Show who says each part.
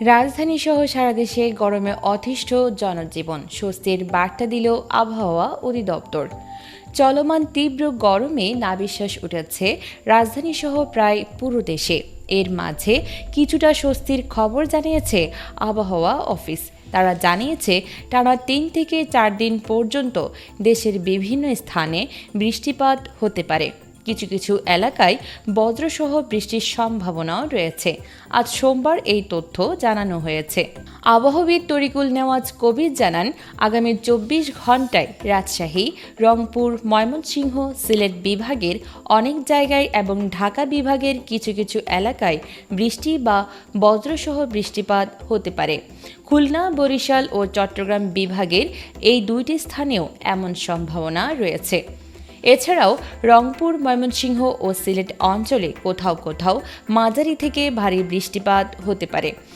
Speaker 1: রাজধানী সহ সারা দেশে গরমে অতিষ্ঠ জনজীবন। স্বস্তির বার্তা দিল আবহাওয়া অধিদপ্তর। চলমান তীব্র গরমে নাবিশ্বাস উঠেছে রাজধানী সহ প্রায় পুরো দেশে। এর মাঝে কিছুটা স্বস্তির খবর জানিয়েছে আবহাওয়া অফিস। তারা জানিয়েছে, টানা তিন থেকে চার দিন পর্যন্ত দেশের বিভিন্ন স্থানে বৃষ্টিপাত হতে পারে। কিছু কিছু এলাকায় বজ্রসহ বৃষ্টির সম্ভাবনাও রয়েছে। আজ সোমবার এই তথ্য জানানো হয়েছে। আবহবিদ তরিকুল নেওয়াজ কবির জানান, আগামী চব্বিশ ঘন্টায় রাজশাহী, রংপুর, ময়মনসিংহ, সিলেট বিভাগের অনেক জায়গায় এবং ঢাকা বিভাগের কিছু কিছু এলাকায় বৃষ্টি বা বজ্রসহ বৃষ্টিপাত হতে পারে। খুলনা, বরিশাল ও চট্টগ্রাম বিভাগের এই দুইটি স্থানেও এমন সম্ভাবনা রয়েছে। এছাড়াও রংপুর ময়মনসিংহ ও সিলেট অঞ্চলে কোথাও কোথাও মাঝারি থেকে ভারী বৃষ্টিপাত হতে পারে।